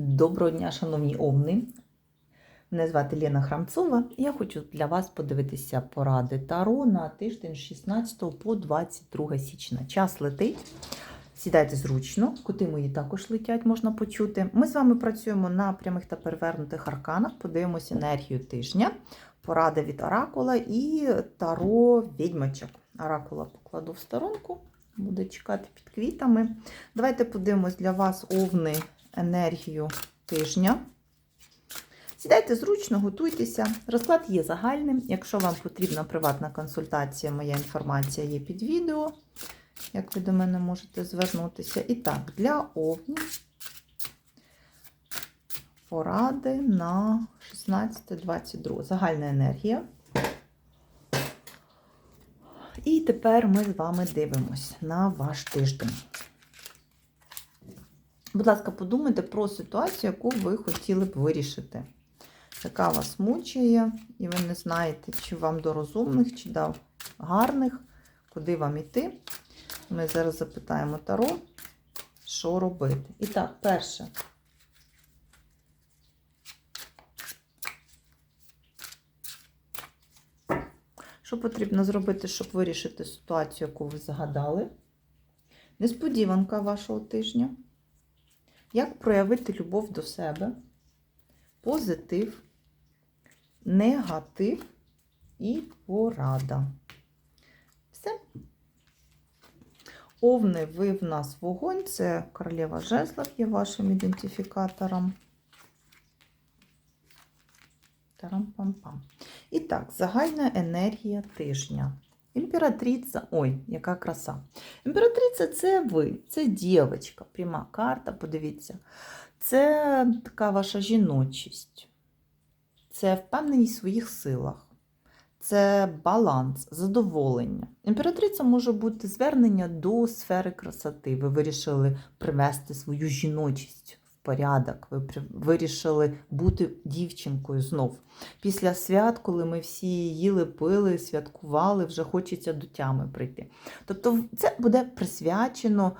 Доброго дня, шановні овни. Мене звати Лена Храмцова. Я хочу для вас подивитися поради Таро на тиждень з 16 по 22 січня. Час летить. Сідайте зручно, коти мої також летять, можна почути. Ми з вами працюємо на прямих та перевернутих арканах, подивимося енергію тижня, поради від Оракула і Таро відьмачок. Оракула покладу в сторонку, буде чекати під квітами. Давайте подивимось для вас овни енергію тижня. Сідайте зручно, готуйтеся. Розклад є загальним. Якщо вам потрібна приватна консультація, моя інформація є під відео, як ви до мене можете звернутися. І так, для овнів поради на 16-22. Загальна енергія. І тепер ми з вами дивимось на ваш тиждень. Будь ласка, подумайте про ситуацію, яку ви хотіли б вирішити. Яка вас мучає, і ви не знаєте, чи вам до розумних, чи до гарних, куди вам іти. Ми зараз запитаємо Таро, що робити. І так, перше. Що потрібно зробити, щоб вирішити ситуацію, яку ви загадали? Несподіванка вашого тижня. Як проявити любов до себе, позитив, негатив і порада. Все. Овни, ви в нас вогонь, це королева жезлов є вашим ідентифікатором. Тарам-пам-пам. І так, загальна енергія тижня. Імператриця, ой, яка краса. Імператриця це ви, це дівчинка, пряма карта, подивіться. Це така ваша жіночість, це впевненість в своїх силах, це баланс, задоволення. Імператриця може бути звернення до сфери красоти. Ви вирішили привести свою жіночість порядок, ви вирішили бути дівчинкою знов. Після свят, коли ми всі їли, пили, святкували, вже хочеться до тями прийти. Тобто, це буде присвячено.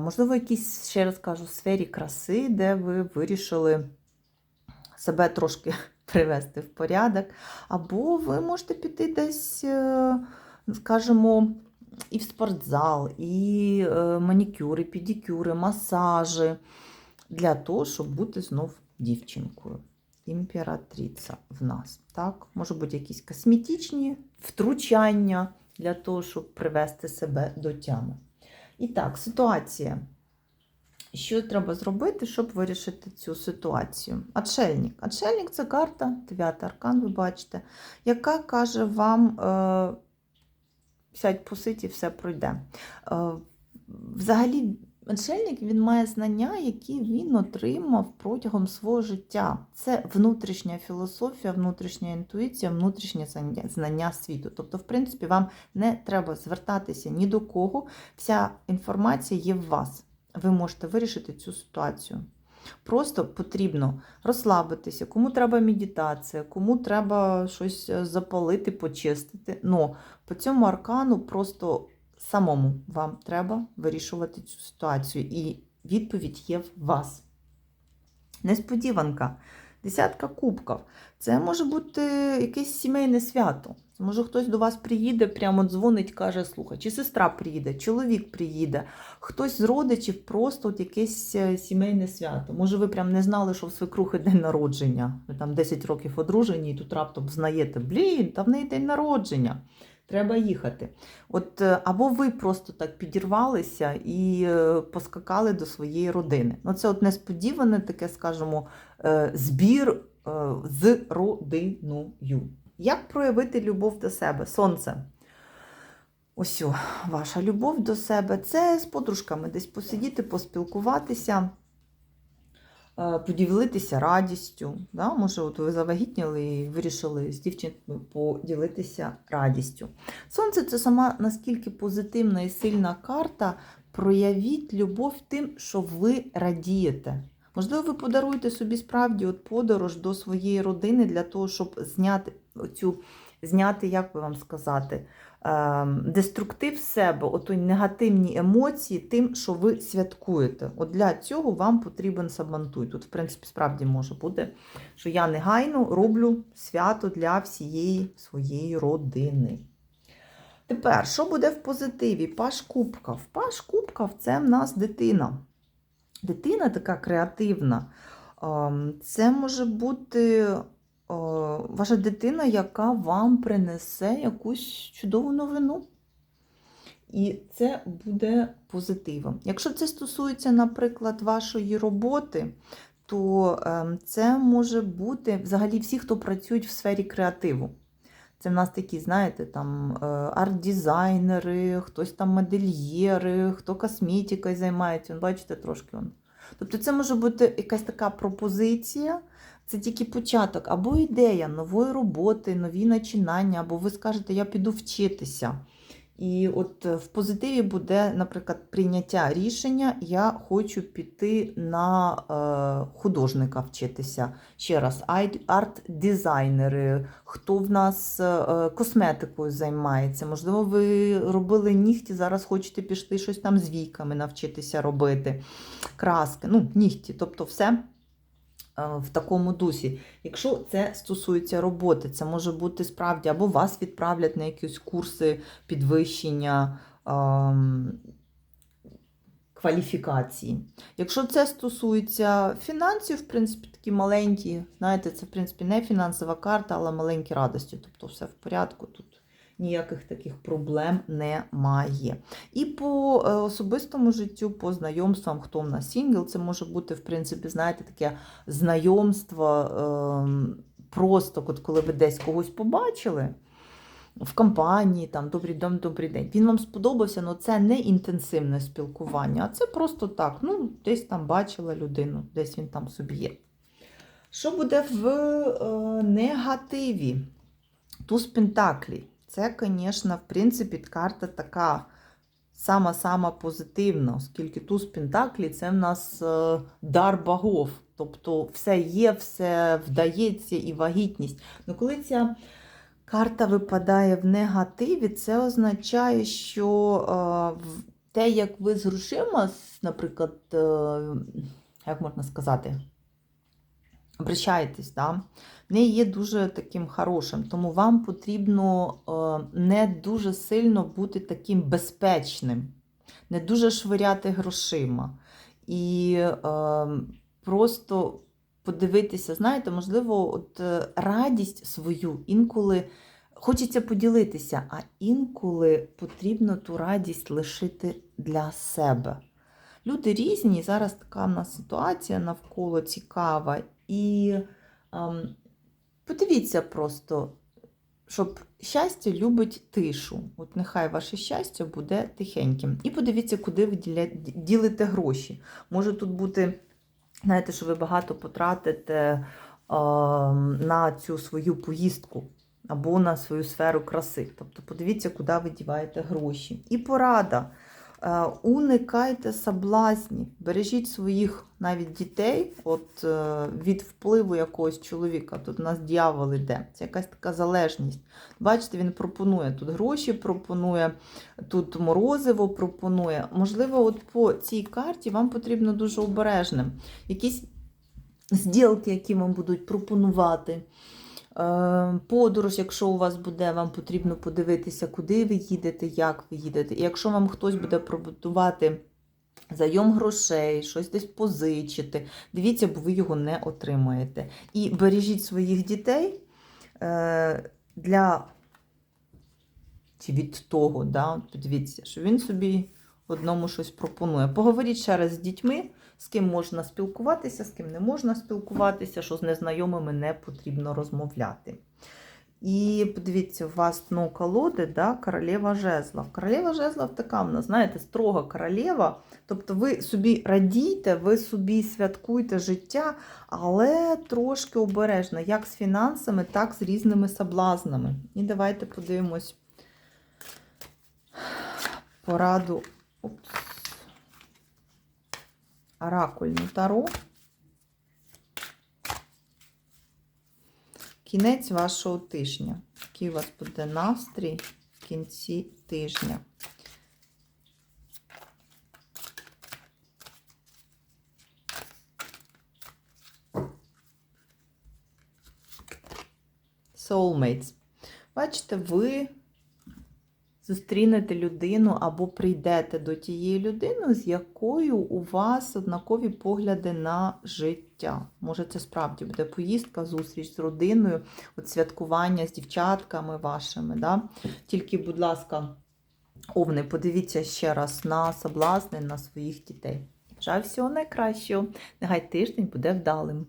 Можливо, якійсь, ще раз кажу, сфері краси, де ви вирішили себе трошки привести в порядок. Або ви можете піти десь, е, скажімо, і в спортзал, і е, манікюри, педикюри, масажі для того, щоб бути знов дівчинкою. Імператриця в нас. Так? Може бути якісь косметичні втручання для того, щоб привести себе до тями. І так, ситуація. Що треба зробити, щоб вирішити цю ситуацію? Отшельник. Отшельник це карта, дев'ятий аркан, ви бачите, яка каже вам: е, сядь по ситі, все пройде. Е, взагалі, отшельник він має знання, які він отримав протягом свого життя. Це внутрішня філософія, внутрішня інтуїція, внутрішнє знання світу. Тобто, в принципі, вам не треба звертатися ні до кого. Вся інформація є в вас. Ви можете вирішити цю ситуацію. Просто потрібно розслабитися, кому треба медитація, кому треба щось запалити, почистити. Но по цьому аркану просто самому вам треба вирішувати цю ситуацію. І відповідь є в вас. Несподіванка. Десятка кубків. Це може бути якесь сімейне свято. Може, хтось до вас приїде, прямо дзвонить, каже, слухай, чи сестра приїде, чоловік приїде, хтось з родичів просто от якесь е, сімейне свято. Може, ви прям не знали, що в свекрухи день народження. Ви там 10 років одружені, і тут раптом знаєте, блін, там в неї день народження. Треба їхати. От, е, Або ви просто так підірвалися і е, поскакали до своєї родини. Ну, Це от несподіване таке, скажімо, збір з родиною. Як проявити любов до себе? Сонце. Ось ваша любов до себе це з подружками десь посидіти, поспілкуватися, поділитися радістю. Да? Може, от ви завагітніли і вирішили з дівчинкою поділитися радістю. Сонце це сама наскільки позитивна і сильна карта. Проявіть любов тим, що ви радієте. Можливо, ви подаруєте собі справді от подорож до своєї родини для того, щоб зняти цю, зняти, як би вам сказати, деструктив себе, отой негативні емоції тим, що ви святкуєте. От для цього вам потрібен сабантуй. Тут, в принципі, справді може бути, що я негайно роблю свято для всієї своєї родини. Тепер, що буде в позитиві? Паш Кубков. Паш Кубков це в нас дитина. Дитина така креативна. Ем, Це може бути ваша дитина, яка вам принесе якусь чудову новину. І це буде позитивом. Якщо це стосується, наприклад, вашої роботи, то ем, це може бути взагалі всі, хто працюють в сфері креативу. Це в нас такі, знаєте, там е, арт-дизайнери, хтось там модельєри, хто косметикою займається. Бачите, трошки. Тобто це може бути якась така пропозиція, це тільки початок, або ідея нової роботи, нові начинання, або ви скажете, я піду вчитися. І от е, в позитиві буде, наприклад, прийняття рішення, я хочу піти на е, художника вчитися. Ще раз, арт-дизайнери, хто в нас е, косметикою займається. Можливо, ви робили нігті, зараз хочете пішли щось там з віками навчитися робити, краски, ну, нігті, тобто все е, в такому дусі. Якщо це стосується роботи, це може бути справді, або вас відправлять на якісь курси підвищення. ем, Кваліфікації. Якщо це стосується фінансів, в принципі, такі маленькі, знаєте, це, в принципі, не фінансова карта, але маленькі радості. Тобто все в порядку, тут ніяких таких проблем немає. І по е, особистому життю, по знайомствам, хто в нас сінгл, це може бути, в принципі, знаєте, таке знайомство ем, просто, от коли ви десь когось побачили. В компанії, там, добрий день, добрий день. Він вам сподобався, але це не інтенсивне спілкування, а це просто так. Ну, десь там бачила людину, десь він там собі є. Що буде в е, негативі? Туз Пентаклі. Це, звісно, в принципі, карта така сама-сама позитивна, оскільки туз Пентаклі це в нас е, дар богов. Тобто все є, все вдається і вагітність. Ну, коли ця карта випадає в негативі, це означає, що е, те, як ви з грошима, наприклад, е, як можна сказати, обращаєтесь, да? не є дуже таким хорошим. Тому вам потрібно е, не дуже сильно бути таким безпечним, не дуже швиряти грошима. І е, просто подивитися, знаєте, можливо, от е, радість свою інколи хочеться поділитися, а інколи потрібно ту радість лишити для себе. Люди різні, зараз така в нас ситуація навколо цікава. І ем, подивіться просто, щоб щастя любить тишу. От нехай ваше щастя буде тихеньким. І подивіться, куди ви ділите гроші. Може тут бути, знаєте, що ви багато потратите ем, на цю свою поїздку або на свою сферу краси. Тобто подивіться, куди ви діваєте гроші. І порада. Е, Уникайте соблазнів, бережіть своїх навіть дітей от, е, від впливу якогось чоловіка. Тут у нас дьявол іде. Це якась така залежність. Бачите, він пропонує тут гроші, пропонує, тут морозиво пропонує. Можливо, от по цій карті вам потрібно дуже обережним. Якісь зділки, які вам будуть пропонувати. Е, Подорож, якщо у вас буде, вам потрібно подивитися, куди ви їдете, як ви їдете. І якщо вам хтось буде пробудувати зайом грошей, щось десь позичити, дивіться, бо ви його не отримаєте. І бережіть своїх дітей е, для від того, да? подивіться, що він собі одному щось пропонує. Поговоріть ще раз з дітьми, з ким можна спілкуватися, з ким не можна спілкуватися, що з незнайомими не потрібно розмовляти. І подивіться, у вас ну, колоди, да, королева жезлов. Королева жезлов така в нас, знаєте, строга королева. Тобто ви собі радійте, ви собі святкуйте життя, але трошки обережно, як з фінансами, так з різними соблазнами. І давайте подивимось пораду. Опс. Оракульне таро. Кінець вашого тижня. Який у вас буде настрій? в кінці тижня. Soulmates. Бачите, ви зустрінете людину або прийдете до тієї людини, з якою у вас однакові погляди на життя. Може, це справді буде поїздка, зустріч з родиною, от святкування з дівчатками вашими. Да? Тільки, будь ласка, овни, подивіться ще раз на соблазни на своїх дітей. Бажаю всього найкращого. Нехай тиждень буде вдалим.